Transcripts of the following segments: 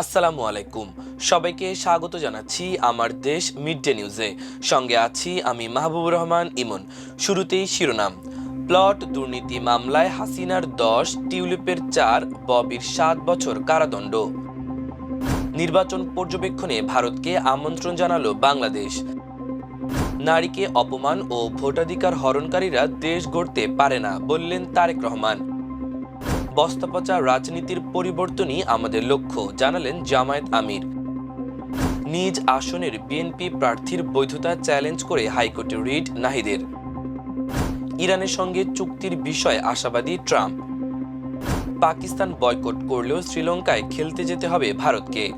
আসসালামু আলাইকুম। সবাইকে স্বাগত জানাচ্ছি আমার দেশ মিড ডে নিউজে। সঙ্গে আছি আমি মাহবুব রহমান ইমন। শুরুতেই শিরোনাম। প্লট দুর্নীতি মামলায় হাসিনার দশ, টিউলিপের চার, ববির সাত বছর কারাদণ্ড। নির্বাচন পর্যবেক্ষণে ভারতকে আমন্ত্রণ জানালো বাংলাদেশ। নারীকে অপমান ও ভোটাধিকার হরণকারীরা দেশ গড়তে পারে না, বললেন তারেক রহমান। বস্তাপচা রাজনীতির পরিবর্তনই আমাদের লক্ষ্য, জানালেন জামায়াত আমির। নিজ আসনের বিএনপি প্রার্থীর বৈধতা চ্যালেঞ্জ করে হাইকোর্টে রিট নাহিদের। ইরানের সঙ্গে চুক্তির বিষয়ে আশাবাদী ট্রাম্প। পাকিস্তান বয়কট করলেও শ্রীলঙ্কায় খেলতে যেতে হবে ভারতকে।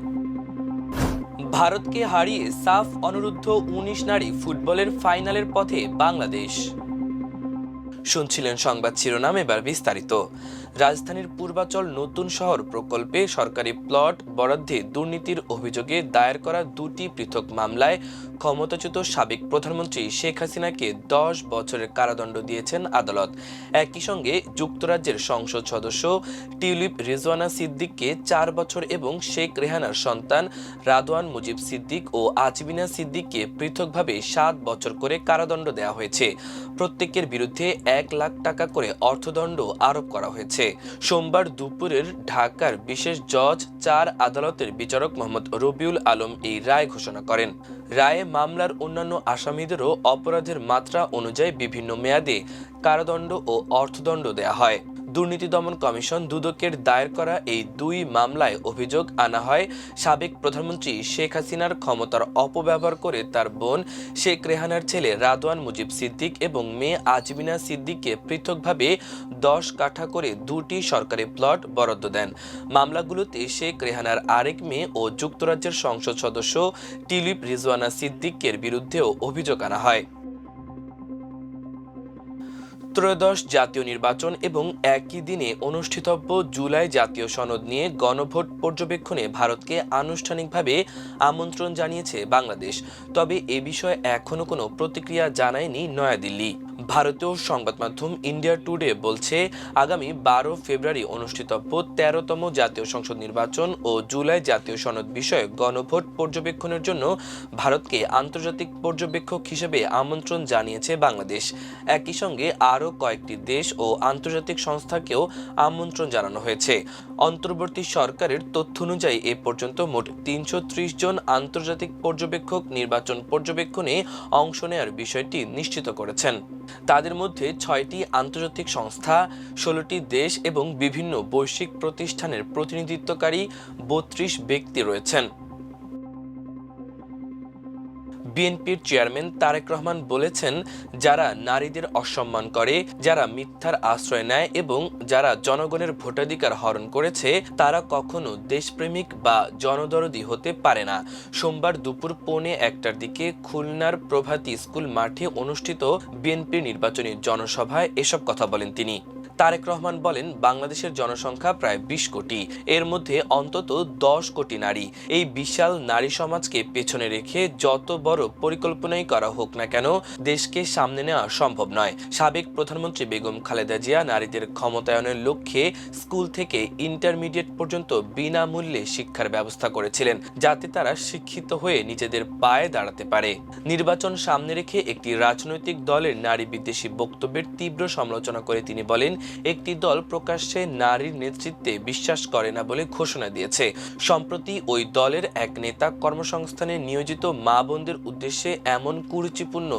ভারতকে হারিয়ে সাফ অনুরুদ্ধ উনিশ নারী ফুটবলের ফাইনালের পথে বাংলাদেশ। শুনছিলেন সংবাদ শিরোনাম এবার বিস্তারিত। রাজধানীর পূর্বাচল নতুন শহর প্রকল্পে সরকারি প্লট বরাদ্দে দুর্নীতির অভিযোগে দায়ের করা দুটি পৃথক মামলায় ক্ষমতাচ্যুত সাবেক প্রধানমন্ত্রী শেখ হাসিনাকে দশ বছরের কারাদণ্ড দিয়েছেন আদালত। একই সঙ্গে যুক্তরাজ্যের সংসদ সদস্য টিউলিপ রিজওয়ানা সিদ্দিককে চার বছর এবং শেখ রেহানার সন্তান রাদওয়ান মুজিব সিদ্দিক ও আজমিনা সিদ্দিককে পৃথকভাবে সাত বছর করে কারাদণ্ড দেওয়া হয়েছে। প্রত্যেকের বিরুদ্ধে এক লাখ টাকা করে অর্থদণ্ড আরোপ করা হয়েছে। সোমবার দুপুরের ঢাকার বিশেষ জজ চার আদালতের বিচারক মোহাম্মদ রবিউল আলম এই রায় ঘোষণা করেন। রায়ে মামলার অন্যান্য আসামিদেরও অপরাধের মাত্রা অনুযায়ী বিভিন্ন মেয়াদে কারাদণ্ড ও অর্থদণ্ড দেয়া হয়। দুর্নীতি দমন কমিশন দুদকের দায়ের করা এই দুই মামলায় অভিযোগ আনা হয়। সাবেক প্রধানমন্ত্রী শেখ হাসিনার ক্ষমতার অপব্যবহার করে তার বোন শেখ রেহানার ছেলে রাদওয়ান মুজিব সিদ্দিক এবং মেয়ে আজমিনা সিদ্দিককে পৃথকভাবে দশ কাঠা করে দুটি সরকারি প্লট বরাদ্দ দেন। মামলাগুলোতে শেখ রেহানার আরেক মেয়ে ও যুক্তরাজ্যের সংসদ সদস্য টিলিপ রিজওয়ানা সিদ্দিকের বিরুদ্ধেও অভিযোগ আনা হয়। ত্রয়োদশ জাতীয় নির্বাচন এবং একই দিনে অনুষ্ঠিতব্য জুলাই জাতীয় সনদ নিয়ে গণভোট পর্যবেক্ষণে ভারতকে আনুষ্ঠানিকভাবে আমন্ত্রণ জানিয়েছে বাংলাদেশ। তবে এ বিষয়ে এখনও কোনো প্রতিক্রিয়া জানায়নি নয়াদিল্লি। ভারতীয় সংবাদ মাধ্যম ইন্ডিয়া টুডে বলছে, আগামী বারো ফেব্রুয়ারি অনুষ্ঠিতব্য তেরোতম জাতীয় সংসদ নির্বাচন ও জুলাই জাতীয় সনদ বিষয়ে গণভোট পর্যবেক্ষণের জন্য ভারতকে আন্তর্জাতিক পর্যবেক্ষক হিসেবে আমন্ত্রণ জানিয়েছে বাংলাদেশ। একই সঙ্গে আরও কয়েকটি দেশ ও আন্তর্জাতিক সংস্থাকেও আমন্ত্রণ জানানো হয়েছে। অন্তর্বর্তী সরকারের তথ্য অনুযায়ী এ পর্যন্ত মোট তিনশো জন আন্তর্জাতিক পর্যবেক্ষক নির্বাচন পর্যবেক্ষণে অংশ নেওয়ার বিষয়টি নিশ্চিত করেছেন। তাদের মধ্যে ছয়টি আন্তর্জাতিক সংস্থা, ষোলোটি দেশ এবং বিভিন্ন বৈশ্বিক প্রতিষ্ঠানের প্রতিনিধিত্বকারী বত্রিশ ব্যক্তি রয়েছেন। বিএনপির চেয়ারম্যান তারেক রহমান বলেছেন, যারা নারীদের অসম্মান করে, যারা মিথ্যার আশ্রয় নেয় এবং যারা জনগণের ভোটাধিকার হরণ করেছে, তারা কখনো দেশপ্রেমিক বা জনদরদি হতে পারে না। সোমবার দুপুর পৌনে একটার দিকে খুলনার প্রভাতী স্কুল মাঠে অনুষ্ঠিত বিএনপির নির্বাচনী জনসভায় এসব কথা বলেন তিনি। তারেক রহমান বলেন, বাংলাদেশের জনসংখ্যা প্রায় বিশ কোটি। এর মধ্যে অন্তত দশ কোটি নারী। এই বিশাল নারী সমাজকে পেছনে রেখে যত বড় পরিকল্পনাই করা হোক না কেন, দেশকে সামনে নেওয়া সম্ভব নয়। সাবেক প্রধানমন্ত্রী বেগম খালেদা জিয়া নারীদের ক্ষমতায়নের লক্ষ্যে স্কুল থেকে ইন্টারমিডিয়েট পর্যন্ত বিনামূল্যে শিক্ষার ব্যবস্থা করেছিলেন, যাতে তারা শিক্ষিত হয়ে নিজেদের পায়ে দাঁড়াতে পারে। নির্বাচন সামনে রেখে একটি রাজনৈতিক দলের নারী বিদ্বেষী বক্তব্যের তীব্র সমালোচনা করে তিনি বলেন একটি দল প্রকাশ্যে নারীর নেতৃত্বে বিশ্বাস করে না বলে ঘোষণা দিয়েছে। সম্প্রতি ওই দলের এক নেতা কর্মসংস্থানে নিয়োজিত মা বোনদের উদ্দেশ্যে এমন কুরুচিপূর্ণ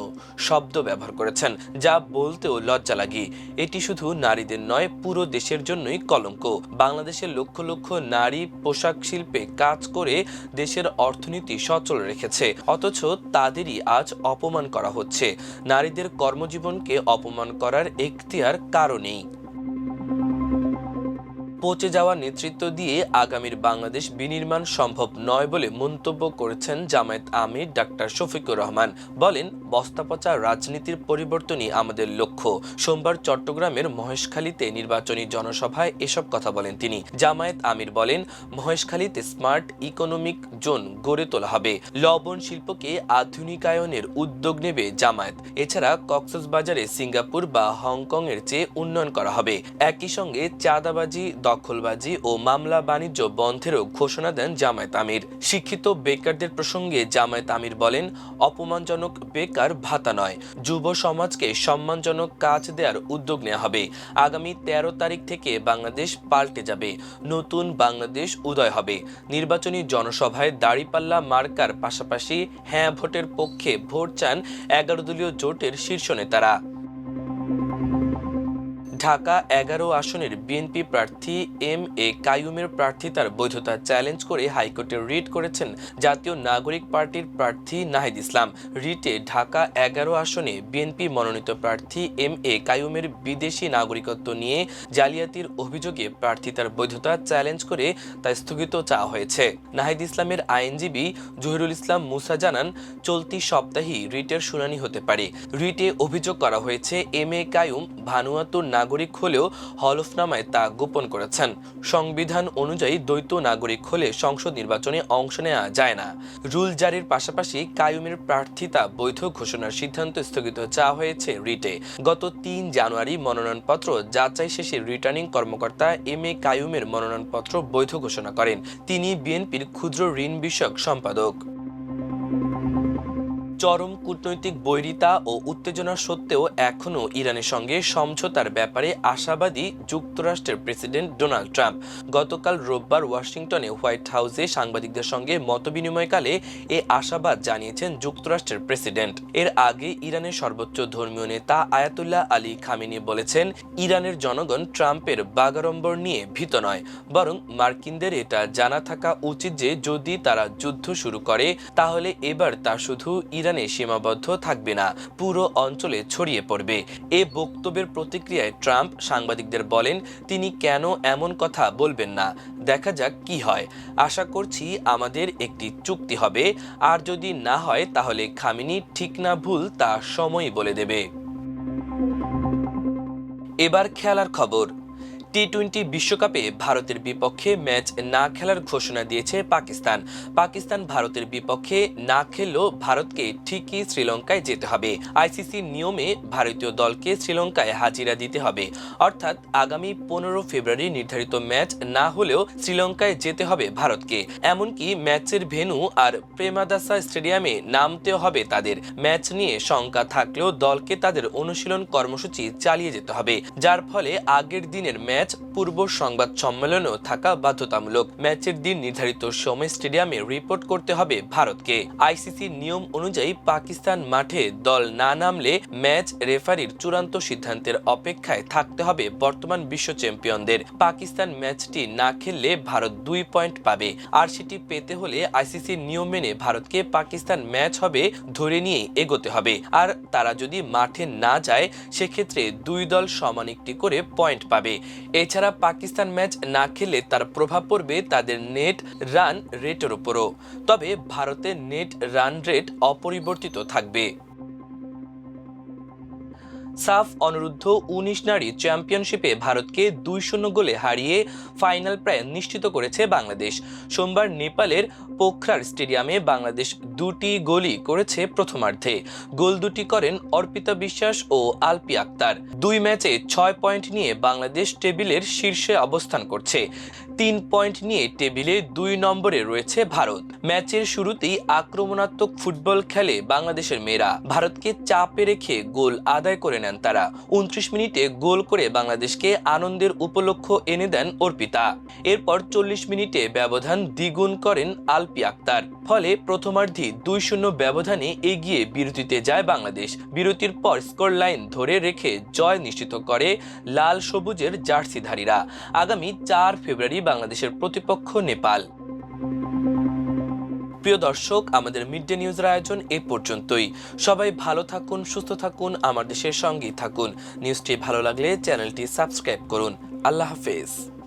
শব্দ ব্যবহার করেছেন, যা বলতেও লজ্জা লাগে। এটি শুধু নারীদের নয়, পুরো দেশের জন্যই কলঙ্ক। বাংলাদেশের লক্ষ লক্ষ নারী পোশাক শিল্পে কাজ করে দেশের অর্থনীতি সচল রেখেছে, অথচ তাদেরই আজ অপমান করা হচ্ছে। নারীদের কর্মজীবনকে অপমান করার এখতিয়ার কারণেই পচে যাওয়া নেতৃত্ব দিয়ে আগামীর বাংলাদেশ বিনির্মাণ সম্ভব নয় বলে মন্তব্য করেছেন জামায়াত আমির ডাক্তার শফিকুর রহমান। বলেন, বস্তাপচা রাজনীতির পরিবর্তনই আমাদের লক্ষ্য। সোমবার চট্টগ্রামের মহেশখালীতে নির্বাচনী জনসভায় এসব কথা বলেন তিনি। জামায়াত আমির বলেন, মহেশখালীতে স্মার্ট ইকোনমিক জোন গড়ে তোলা হবে। লবণ শিল্পকে আধুনিকায়নের উদ্যোগ নেবে জামায়াত। এছাড়া কক্সবাজারে সিঙ্গাপুর বা হংকং এর চেয়ে উন্নয়ন করা হবে। একই সঙ্গে চাঁদাবাজি দখলবাজি ও মামলা বাণিজ্য বন্ধেরও ঘোষণা দেন জামায়াত আমির। শিক্ষিত বেকারদের প্রসঙ্গে জামায়াত আমির বলেন, অপমানজনক বেকার ভাতা নয়। যুব সমাজকে সম্মানজনক কাজ দেওয়ার উদ্যোগ নেওয়া হবে। আগামী তেরো তারিখ থেকে বাংলাদেশ পাল্টে যাবে। নতুন বাংলাদেশ উদয় হবে। নির্বাচনী জনসভায় দাড়িপাল্লা মার্কার পাশাপাশি হ্যাঁ ভোটের পক্ষে ভোট চান এগারো দলীয় জোটের শীর্ষ নেতারা। ঢাকা এগারো আসনের বিএনপি প্রার্থী এম এ কাইয়ুমের প্রার্থিতার বৈধতা চ্যালেঞ্জ করে হাইকোর্টে রিট করেছেন জাতীয় নাগরিক পার্টির প্রার্থী নাহিদ ইসলাম। রিটে ঢাকা এগারো আসনে বিএনপি মনোনীত প্রার্থী এম এ কায়ুমের বিদেশি নাগরিকত্ব নিয়ে জালিয়াতির অভিযোগে প্রার্থিতার বৈধতা চ্যালেঞ্জ করে তা স্থগিত চাওয়া হয়েছে। নাহিদ ইসলামের আইনজীবী জহিরুল ইসলাম মুসা জানান, চলতি সপ্তাহেই রিটের শুনানি হতে পারে। রিটে অভিযোগ করা হয়েছে এম এ কাইয়ুম ভানুয়াতুর নাগরিক হলেও হলফনামায় তা গোপন করেছেন। সংবিধান অনুযায়ী দ্বৈত নাগরিক হলে সংসদ নির্বাচনে অংশ নেওয়া যায় না। রুল জারির পাশাপাশি কায়ুমের প্রার্থিতা বৈধ ঘোষণার সিদ্ধান্ত স্থগিত চাওয়া হয়েছে রিটে। গত তিন জানুয়ারি মনোনয়নপত্র যাচাই শেষে রিটার্নিং কর্মকর্তা এম এ কায়ুমের মনোনয়নপত্র বৈধ ঘোষণা করেন। তিনি বিএনপির ক্ষুদ্র ঋণ বিষয়ক সম্পাদক। চরম কূটনৈতিক বৈরিতা ও উত্তেজনা সত্ত্বেও এখনও ইরানের সঙ্গে সমঝোতার ব্যাপারে আশাবাদী যুক্তরাষ্ট্রের প্রেসিডেন্ট ডোনাল্ড ট্রাম্প। গতকাল রোববার ওয়াশিংটনে হোয়াইট হাউসে সাংবাদিকদের সঙ্গে মতবিনিময়কালে এ আশাবাদ জানিয়েছেন যুক্তরাষ্ট্রের প্রেসিডেন্ট। এর আগে ইরানের সর্বোচ্চ ধর্মীয় নেতা আয়াতুল্লাহ আলী খামিনি বলেছেন, ইরানের জনগণ ট্রাম্পের বাগাড়ম্বর নিয়ে ভীত নয়, বরং মার্কিনদের এটা জানা থাকা উচিত যে যদি তারা যুদ্ধ শুরু করে, তাহলে এবার তা শুধু ইরানে সীমাবদ্ধ থাকবে না, পুরো অঞ্চলে ছড়িয়ে পড়বে। এ বক্তব্যের প্রতিক্রিয়ায় ট্রাম্প সাংবাদিকদের বলেন, তিনি কেন এমন কথা বলবেন না? দেখা যাক কি হয়। আশা করছি আমাদের একটি চুক্তি হবে। আর যদি না হয়, তাহলে খামিনি ঠিক না ভুল, তা সময়ই বলে দেবে। এবার খেলার খবর। টি টোয়েন্টি বিশ্বকাপে ভারতের বিপক্ষে ম্যাচ না খেলার ঘোষণা দিয়েছে পাকিস্তান। পাকিস্তান ভারতের বিপক্ষে না খেললেও ভারতকে ঠিকই শ্রীলঙ্কায় যেতে হবে। আইসিসির নিয়মে ভারতীয় দলকে শ্রীলঙ্কায় হাজিরা দিতে হবে। অর্থাৎ আগামী পনেরো ফেব্রুয়ারি নির্ধারিত ম্যাচ না হলেও শ্রীলঙ্কায় যেতে হবে ভারতকে। এমনকি ম্যাচের ভেন্যু আর প্রেমাদাসা স্টেডিয়ামে নামতেও হবে তাদের। ম্যাচ নিয়ে শঙ্কা থাকলেও দলকে তাদের অনুশীলন কর্মসূচি চালিয়ে যেতে হবে। যার ফলে আগের দিনের ম্যাচ পূর্ব সংবাদ সম্মেলনেও থাকা বাধ্যতামূলক। ম্যাচের দিন নির্ধারিত সময় স্টেডিয়ামে রিপোর্ট করতে হবে ভারতকে। আইসিসির নিয়ম অনুযায়ী পাকিস্তান মাঠে দল না নামলে ম্যাচ রেফারির চূড়ান্ত সিদ্ধান্তের অপেক্ষায় থাকতে হবে বর্তমান বিশ্ব চ্যাম্পিয়নদের। পাকিস্তান ম্যাচটি না খেললে ভারত দুই পয়েন্ট পাবে। আর সেটি পেতে হলে আইসিসির নিয়ম মেনে ভারতকে পাকিস্তান ম্যাচ হবে ধরে নিয়ে এগোতে হবে। আর তারা যদি মাঠে না যায়, সেক্ষেত্রে দুই দল সমান একটি করে পয়েন্ট পাবে। এছাড়া পাকিস্তান ম্যাচ না খেলে তার প্রভাব পড়বে তাদের নেট রান রেটের উপরও। তবে ভারতের নেট রান রেট অপরিবর্তিত থাকবে। সাফ অনূর্ধ্ব উনিশ নারী চ্যাম্পিয়নশিপে ভারতকে দুই শূন্য গোলে হারিয়ে ফাইনাল প্রায় নিশ্চিত করেছে বাংলাদেশ। সোমবার নেপালের পোখরার স্টেডিয়ামে বাংলাদেশ দুটি গোলই করেছে প্রথমার্ধে। গোল দুটি করেন অর্পিতা বিশ্বাস ও আলপি আক্তার। দুই ম্যাচে ছয় পয়েন্ট নিয়ে বাংলাদেশ টেবিলের শীর্ষে অবস্থান করছে। তিন পয়েন্ট নিয়ে টেবিলে দুই নম্বরে রয়েছে ভারত। ম্যাচের শুরুতেই আক্রমণাত্মক ফুটবল খেলে বাংলাদেশের মেয়েরা। ভারতকে চাপে রেখে গোল আদায় করে নেন তারা। উনত্রিশ মিনিটে গোল করে বাংলাদেশকে আনন্দের উপলক্ষ এনে দেন অর্পিতা। এরপর চল্লিশ মিনিটে ব্যবধান দ্বিগুণ করেন আলপি আক্তার। ফলে প্রথমার্ধে দুই শূন্য ব্যবধানে এগিয়ে বিরতিতে যায় বাংলাদেশ। বিরতির পর স্কোর লাইন ধরে রেখে জয় নিশ্চিত করে লাল সবুজের জার্সিধারীরা। আগামী চার ফেব্রুয়ারি বাংলাদেশের প্রতিপক্ষ নেপাল। প্রিয় দর্শক, আমাদের মিড ডে নিউজের আয়োজন এ পর্যন্তই। সবাই ভালো থাকুন, সুস্থ থাকুন, আমার দেশের সঙ্গেই থাকুন। নিউজটি ভালো লাগলে চ্যানেলটি সাবস্ক্রাইব করুন। আল্লাহ হাফেজ।